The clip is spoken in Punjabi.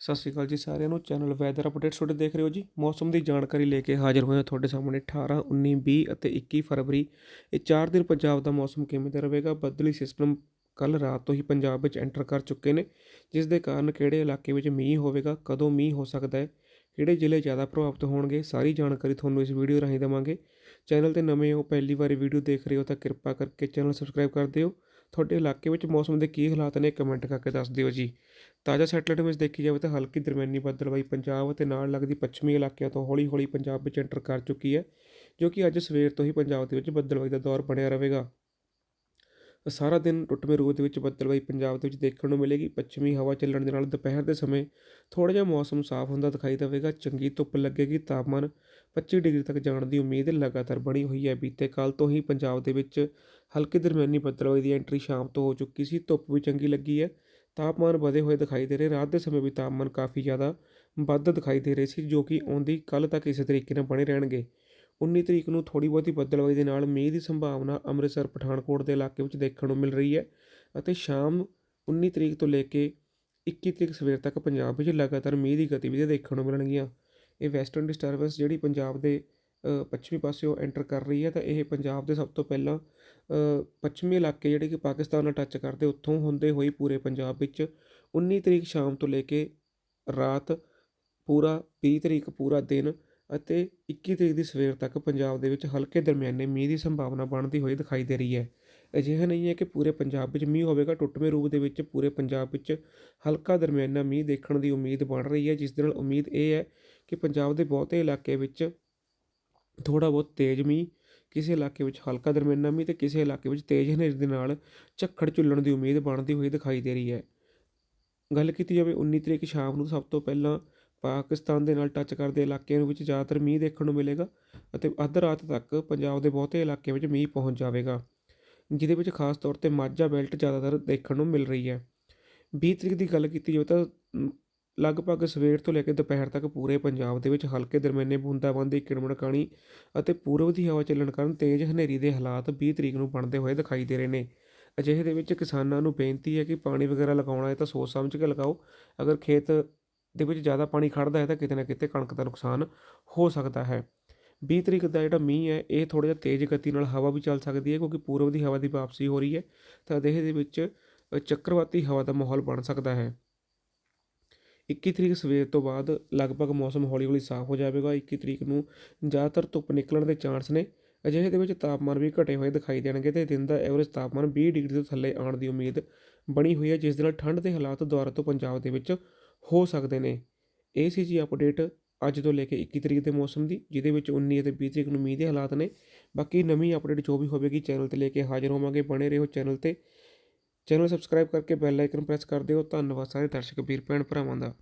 ਸਤਿ ਸ਼੍ਰੀ ਅਕਾਲ ਜੀ ਸਾਰਿਆਂ ਨੂੰ। ਚੈਨਲ ਵੈਦਰ ਅਪਡੇਟਸ ਤੁਹਾਡੇ ਦੇਖ ਰਹੇ ਹੋ ਜੀ। ਮੌਸਮ ਦੀ ਜਾਣਕਾਰੀ ਲੈ ਕੇ ਹਾਜ਼ਰ ਹੋਏ ਹਾਂ ਤੁਹਾਡੇ ਸਾਹਮਣੇ 18 19 20 ਅਤੇ 21 ਫਰਵਰੀ। ਇਹ 4 ਦਿਨ ਪੰਜਾਬ ਦਾ ਮੌਸਮ ਕਿਵੇਂ ਦਾ ਰਹੇਗਾ? ਬੱਦਲੀ ਸਿਸਟਮ ਕੱਲ ਰਾਤ ਤੋਂ ਹੀ ਪੰਜਾਬ ਵਿੱਚ ਐਂਟਰ ਕਰ ਚੁੱਕੇ ਨੇ, ਜਿਸ ਦੇ ਕਾਰਨ ਕਿਹੜੇ ਇਲਾਕੇ ਵਿੱਚ ਮੀਂਹ ਹੋਵੇਗਾ, ਕਦੋਂ ਮੀਂਹ ਹੋ ਸਕਦਾ ਹੈ, ਕਿਹੜੇ ਜ਼ਿਲ੍ਹੇ ਜ਼ਿਆਦਾ ਪ੍ਰਭਾਵਿਤ ਹੋਣਗੇ, ਸਾਰੀ ਜਾਣਕਾਰੀ ਤੁਹਾਨੂੰ ਇਸ ਵੀਡੀਓ ਰਾਹੀਂ ਦੇਵਾਂਗੇ। ਚੈਨਲ ਤੇ ਨਵੇਂ ਹੋ, ਪਹਿਲੀ ਵਾਰੀ ਵੀਡੀਓ ਦੇਖ ਰਹੇ ਹੋ ਤਾਂ ਕਿਰਪਾ ਕਰਕੇ ਚੈਨਲ ਸਬਸਕ੍ਰਾਈਬ ਕਰ ਦਿਓ। ਤੁਹਾਡੇ ਇਲਾਕੇ ਵਿੱਚ ਮੌਸਮ ਦੇ ਕੀ ਹਾਲਾਤ ਨੇ, ਕਮੈਂਟ ਕਰਕੇ ਦੱਸ ਦਿਓ ਜੀ। ਤਾਜ਼ਾ ਸੈਟਲਾਈਟ ਵਿੱਚ ਦੇਖੀ ਜਾਵੇ ਤਾਂ ਹਲਕੀ ਦਰਮਿਆਨੀ ਬੱਦਲਵਾਈ ਪੰਜਾਬ ਅਤੇ ਨਾਲ ਲੱਗਦੀ ਪੱਛਮੀ ਇਲਾਕਿਆਂ ਤੋਂ ਹੌਲੀ-ਹੌਲੀ ਪੰਜਾਬ ਵਿੱਚ ਐਂਟਰ ਕਰ ਚੁੱਕੀ ਹੈ, ਜੋ ਕਿ ਅੱਜ ਸਵੇਰ ਤੋਂ ਹੀ ਪੰਜਾਬ ਦੇ ਵਿੱਚ ਬੱਦਲਵਾਈ ਦਾ ਦੌਰ ਬਣਿਆ ਰਹੇਗਾ। ਸਾਰਾ ਦਿਨ ਟੁੱਟਵੇਂ ਰੂਪ ਦੇ ਵਿੱਚ ਬੱਦਲਵਾਈ ਪੰਜਾਬ ਦੇ ਵਿੱਚ ਦੇਖਣ ਨੂੰ ਮਿਲੇਗੀ। ਪੱਛਮੀ ਹਵਾ ਚੱਲਣ ਦੇ ਨਾਲ ਦੁਪਹਿਰ ਦੇ ਸਮੇਂ ਥੋੜ੍ਹਾ ਜਿਹਾ ਮੌਸਮ ਸਾਫ਼ ਹੁੰਦਾ ਦਿਖਾਈ ਦੇਵੇਗਾ। ਚੰਗੀ ਧੁੱਪ ਲੱਗੇਗੀ। ਤਾਪਮਾਨ 25 ਡਿਗਰੀ ਤੱਕ ਜਾਣ ਦੀ ਉਮੀਦ ਲਗਾਤਾਰ ਬਣੀ ਹੋਈ ਹੈ। ਬੀਤੇ ਕੱਲ ਤੋਂ ਹੀ ਪੰਜਾਬ ਦੇ ਵਿੱਚ ਹਲਕੀ ਦਰਮਿਆਨੀ ਬੱਦਲਵਾਈ ਦੀ ਐਂਟਰੀ ਸ਼ਾਮ ਤੋਂ ਹੋ ਚੁੱਕੀ ਸੀ। ਧੁੱਪ ਵੀ ਚੰਗੀ ਲੱਗੀ ਹੈ। ਤਾਪਮਾਨ ਵਧੇ ਹੋਏ ਦਿਖਾਈ ਦੇ ਰਹੇ। ਰਾਤ ਦੇ ਸਮੇਂ ਵੀ ਤਾਪਮਾਨ ਕਾਫੀ ਜ਼ਿਆਦਾ ਵੱਧ ਦਿਖਾਈ ਦੇ ਰਹੇ ਸੀ, ਜੋ ਕਿ ਆਉਂਦੀ ਕੱਲ ਤੱਕ ਇਸੇ ਤਰੀਕੇ ਨਾਲ ਬਣੇ ਰਹਿਣਗੇ। 19 ਤਰੀਕ ਨੂੰ ਥੋੜੀ ਬਹੁਤੀ ਬੱਦਲਵਾਈ ਦੇ ਨਾਲ ਮੀਂਹ ਦੀ ਸੰਭਾਵਨਾ ਅੰਮ੍ਰਿਤਸਰ, ਪਠਾਨਕੋਟ ਦੇ ਇਲਾਕੇ ਵਿੱਚ ਦੇਖਣ ਨੂੰ ਮਿਲ ਰਹੀ ਹੈ ਅਤੇ ਸ਼ਾਮ 19 ਤਰੀਕ ਤੋਂ ਲੈ ਕੇ 21 ਤਰੀਕ ਸਵੇਰ ਤੱਕ ਪੰਜਾਬ ਵਿੱਚ ਲਗਾਤਾਰ ਮੀਂਹ ਦੀ ਗਤੀਵਿਧੀਆਂ ਦੇਖਣ ਨੂੰ ਮਿਲਣਗੀਆਂ। ਇਹ ਵੈਸਟਰਨ ਡਿਸਟਰਬੈਂਸ ਜਿਹੜੀ ਪੰਜਾਬ ਦੇ ਪੱਛਮੀ ਪਾਸਿਓਂ ਐਂਟਰ ਕਰ ਰਹੀ ਹੈ ਤਾਂ ਇਹ ਪੰਜਾਬ ਦੇ ਸਭ ਤੋਂ ਪਹਿਲਾਂ ਪੱਛਮੀ ਇਲਾਕੇ ਜਿਹੜੇ ਕਿ ਪਾਕਿਸਤਾਨ ਨਾਲ ਟੱਚ ਕਰਦੇ, ਉੱਥੋਂ ਹੁੰਦੇ ਹੋਈ ਪੂਰੇ ਪੰਜਾਬ ਵਿੱਚ 19 ਤਰੀਕ ਸ਼ਾਮ ਤੋਂ ਲੈ ਕੇ ਰਾਤ ਪੂਰਾ 20 ਤਰੀਕ ਪੂਰਾ ਦਿਨ ਅਤੇ 21 ਤਰੀਕ ਦੀ ਸਵੇਰ ਤੱਕ ਪੰਜਾਬ ਦੇ ਵਿੱਚ ਹਲਕੇ ਦਰਮਿਆਨੇ ਮੀਂਹ ਦੀ ਸੰਭਾਵਨਾ ਬਣਦੀ ਹੋਈ ਦਿਖਾਈ ਦੇ ਰਹੀ ਹੈ। ਅਜਿਹਾ ਨਹੀਂ ਹੈ ਕਿ ਪੂਰੇ ਪੰਜਾਬ ਵਿੱਚ ਮੀਂਹ ਹੋਵੇਗਾ, ਟੁੱਟਵੇਂ ਰੂਪ ਦੇ ਵਿੱਚ ਪੂਰੇ ਪੰਜਾਬ ਵਿੱਚ ਹਲਕਾ ਦਰਮਿਆਨਾ ਮੀਂਹ ਦੇਖਣ ਦੀ ਉਮੀਦ ਬਣ ਰਹੀ ਹੈ, ਜਿਸ ਦੇ ਨਾਲ ਉਮੀਦ ਇਹ ਹੈ ਕਿ ਪੰਜਾਬ ਦੇ ਬਹੁਤੇ ਇਲਾਕੇ ਵਿੱਚ ਥੋੜ੍ਹਾ ਬਹੁਤ ਤੇਜ਼ ਮੀਂਹ, ਕਿਸੇ ਇਲਾਕੇ ਵਿੱਚ ਹਲਕਾ ਦਰਮਿਆਨਾ ਮੀਂਹ ਅਤੇ ਕਿਸੇ ਇਲਾਕੇ ਵਿੱਚ ਤੇਜ਼ ਹਨੇਰੀ ਦੇ ਨਾਲ ਝੱਖੜ ਝੁੱਲਣ ਦੀ ਉਮੀਦ ਬਣਦੀ ਹੋਈ ਦਿਖਾਈ ਦੇ ਰਹੀ ਹੈ। ਗੱਲ ਕੀਤੀ ਜਾਵੇ 19 ਤਰੀਕ ਸ਼ਾਮ ਨੂੰ ਸਭ ਤੋਂ ਪਹਿਲਾਂ ਪਾਕਿਸਤਾਨ ਦੇ ਨਾਲ ਟੱਚ ਕਰਦੇ ਇਲਾਕਿਆਂ ਵਿੱਚ ਜ਼ਿਆਦਾਤਰ ਮੀਂਹ ਦੇਖਣ ਨੂੰ ਮਿਲੇਗਾ ਅਤੇ ਅੱਧ ਰਾਤ ਤੱਕ ਪੰਜਾਬ ਦੇ ਬਹੁਤੇ ਇਲਾਕਿਆਂ ਵਿੱਚ ਮੀਂਹ ਪਹੁੰਚ ਜਾਵੇਗਾ, ਜਿਹਦੇ ਵਿੱਚ ਖਾਸ ਤੌਰ ਤੇ ਮਾਝਾ ਬੈਲਟ ਜ਼ਿਆਦਾਤਰ ਦੇਖਣ ਨੂੰ ਮਿਲ ਰਹੀ ਹੈ। 20 ਤਰੀਕ ਦੀ ਗੱਲ ਕੀਤੀ ਜਾਵੇ ਤਾਂ ਲਗਭਗ ਸਵੇਰ ਤੋਂ ਲੈ ਕੇ ਦੁਪਹਿਰ ਤੱਕ ਪੂਰੇ ਪੰਜਾਬ ਦੇ ਵਿੱਚ ਹਲਕੇ ਦਰਮਿਆਨੇ ਬੂੰਦਾਬਾਂਦੀ ਕਿਣਮਣ ਅਤੇ ਪੂਰਬ ਦੀ ਹਵਾ ਚੱਲਣ ਕਾਰਨ ਤੇਜ਼ ਹਨੇਰੀ ਦੇ ਹਾਲਾਤ 20 ਤਰੀਕ ਨੂੰ ਬਣਦੇ ਹੋਏ ਦਿਖਾਈ ਦੇ ਰਹੇ ਨੇ। ਅਜਿਹੇ ਦੇ ਵਿੱਚ ਕਿਸਾਨਾਂ ਨੂੰ ਬੇਨਤੀ ਹੈ ਕਿ ਪਾਣੀ ਵਗੈਰਾ ਲਗਾਉਣਾ ਹੈ ਤਾਂ ਸੋਚ ਸਮਝ ਕੇ ਲਗਾਓ। ਅਗਰ ਖੇਤ ਦੇ ਵਿੱਚ ਜ਼ਿਆਦਾ ਪਾਣੀ ਖੜਦਾ ਹੈ ਤਾਂ ਕਿਤੇ ਨਾ ਕਿਤੇ ਕਣਕ ਦਾ ਨੁਕਸਾਨ ਹੋ ਸਕਦਾ ਹੈ। 20 ਤਰੀਕ ਦਾ ਜਿਹੜਾ ਮੀਂਹ ਹੈ, ਇਹ ਥੋੜਾ ਜਿਹਾ ਤੇਜ਼ ਗਤੀ ਨਾਲ ਹਵਾ ਵੀ ਚੱਲ ਸਕਦੀ ਹੈ ਕਿਉਂਕਿ ਪੂਰਬ ਦੀ ਹਵਾ ਦੀ ਵਾਪਸੀ ਹੋ ਰਹੀ ਹੈ। ਤਾਂ ਅਜਿਹੇ ਦੇ ਵਿੱਚ ਚੱਕਰਵਾਤੀ ਹਵਾ ਦਾ ਮਾਹੌਲ ਬਣ ਸਕਦਾ ਹੈ। 21 ਤਰੀਕ ਸਵੇਰ ਤੋਂ ਬਾਅਦ ਲਗਭਗ ਮੌਸਮ ਹੌਲੀ-ਹੌਲੀ ਸਾਫ਼ ਹੋ ਜਾਵੇਗਾ। 21 ਤਰੀਕ ਨੂੰ ਜ਼ਿਆਦਾਤਰ ਧੁੱਪ ਨਿਕਲਣ ਦੇ ਚਾਂਸ ਨੇ। ਅਜਿਹੇ ਦੇ ਵਿੱਚ ਤਾਪਮਾਨ ਵੀ ਘਟੇ ਹੋਏ ਦਿਖਾਈ ਦੇਣਗੇ ਤੇ ਦਿਨ ਦਾ ਐਵਰੇਜ ਤਾਪਮਾਨ 20 ਡਿਗਰੀ ਤੋਂ ਥੱਲੇ ਆਉਣ ਦੀ ਉਮੀਦ ਬਣੀ ਹੋਈ ਹੈ, ਜਿਸ ਦੇ ਨਾਲ ਠੰਡ ਦੇ ਹਾਲਾਤ ਦੁਬਾਰਾ ਤੋਂ ਪੰਜਾਬ ਦੇ ਵਿੱਚ ਹੋ ਸਕਦੇ ਨੇ। ਇਹ ਸੀ ਜੀ ਅਪਡੇਟ ਅੱਜ ਤੋਂ ਲੈ ਕੇ 21 ਤਰੀਕ ਦੇ ਮੌਸਮ ਦੀ, ਜਿਹਦੇ ਵਿੱਚ 19 ਅਤੇ 20 ਤਰੀਕ ਨੂੰ ਮੀਂਹ ਦੇ ਹਾਲਾਤ ਨੇ। ਬਾਕੀ ਨਵੀਂ ਅਪਡੇਟ ਜੋ ਵੀ ਹੋਵੇਗੀ, ਚੈਨਲ ਤੇ ਲੈ ਕੇ ਹਾਜ਼ਰ ਹੋਵਾਂਗੇ। ਬਣੇ ਰਹੋ ਚੈਨਲ ਤੇ। ਚੈਨਲ ਸਬਸਕ੍ਰਾਈਬ ਕਰਕੇ ਬੈਲ ਆਈਕਨ ਪ੍ਰੈਸ ਕਰ ਦਿਓ। ਧੰਨਵਾਦ ਸਾਰੇ ਦਰਸ਼ਕ, ਵੀਰ, ਭੈਣ, ਭਰਾਵਾਂ ਦਾ।